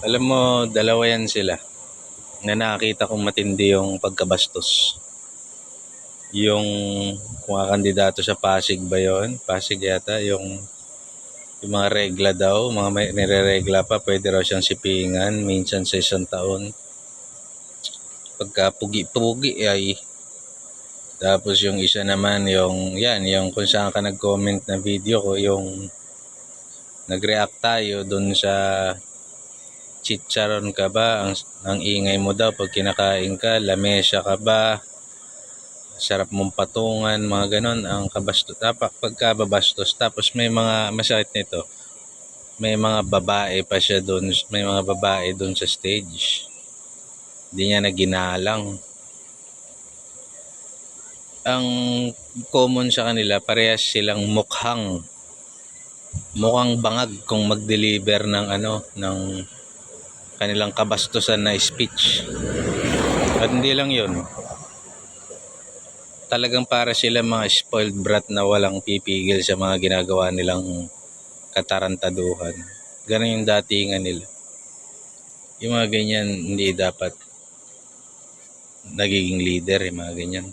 Alam mo, dalawa yan sila. Na nakakita kong matindi yung pagkabastos. Yung kung kandidato sa Pasig ba yun? Pasig yata, yung yung mga regla daw, mga may nireregla pa, pwede raw siyang sipingan, minsan sa isang taon. Pagka pugi-pugi ay tapos yung isa naman, yung, yan, yung kung saan ka nag-comment na video ko, yung nag-react tayo dun sa chicharon ka ba, ang, ang ingay mo daw pag kinakain ka, lamesa ka ba, sarap mong patungan, mga ganon, ang kabastos, tapak pagkababastos, tapos may mga, masakit nito, may mga babae pa siya dun, may mga babae dun sa stage. Hindi niya na ginalang ang common sa kanila, parehas silang mukhang mukhang bangag kung mag-deliver ng ano, ng kanilang kabastusan na speech. At hindi lang yun. Talagang para sila mga spoiled brat na walang pipigil sa mga ginagawa nilang katarantaduhan. Ganun yung datingan nila. Yung mga ganyan, hindi dapat nagiging leader, yung mga ganyan.